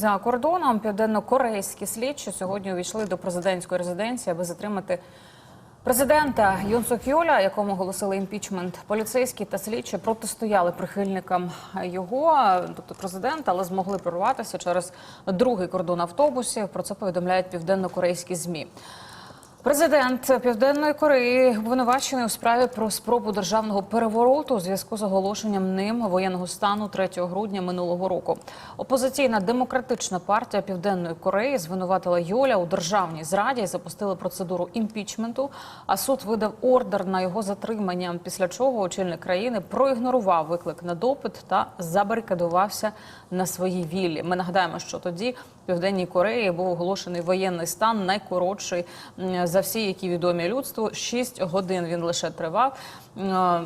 за кордоном. Південно-корейські слідчі сьогодні увійшли до президентської резиденції, аби затримати президента Юн Сок якому оголосили імпічмент. Поліцейські та слідчі протистояли прихильникам його, тобто президента, але змогли прорватися через другий кордон автобусів. Про це повідомляють південно-корейські змі. Президент Південної Кореї обвинувачений у справі про спробу державного перевороту у зв'язку з оголошенням ним воєнного стану 3 грудня минулого року. Опозиційна демократична партія Південної Кореї звинуватила Йоля у державній зраді і запустила процедуру імпічменту. А суд видав ордер на його затримання. Після чого очільник країни проігнорував виклик на допит та забарикадувався на своїй віллі. Ми нагадаємо, що тоді в Південній Кореї був оголошений воєнний стан, найкоротший за всі, які відомі людству. Шість годин він лише тривав. Е,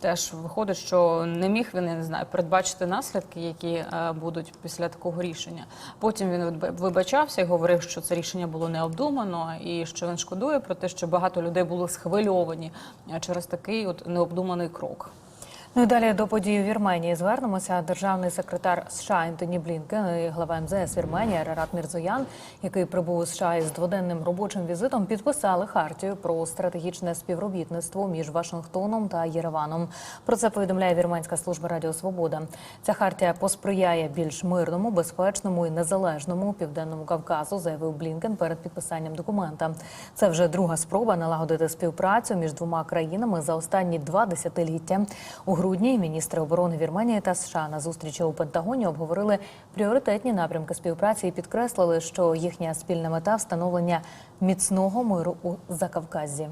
Теж виходить, що не міг він я не знаю передбачити наслідки, які е, будуть після такого рішення. Потім він вибачався і говорив, що це рішення було необдумано, і що він шкодує про те, що багато людей були схвильовані е, через такий от необдуманий крок. Ну далі до подій у Вірменії звернемося. Державний секретар США Ентоні Блінкен і глава МЗС Вірменії Арарат Мірзоян, який прибув у США із дводенним робочим візитом, підписали хартію про стратегічне співробітництво між Вашингтоном та Єреваном. Про це повідомляє Вірменська служба Радіо Свобода. Ця хартія посприяє більш мирному, безпечному і незалежному південному Кавказу, заявив Блінкен перед підписанням документа. Це вже друга спроба налагодити співпрацю між двома країнами за останні два десятиліття. У грудні міністри оборони Вірменії та США на зустрічі у Пентагоні обговорили пріоритетні напрямки співпраці і підкреслили, що їхня спільна мета встановлення міцного миру у Закавказі.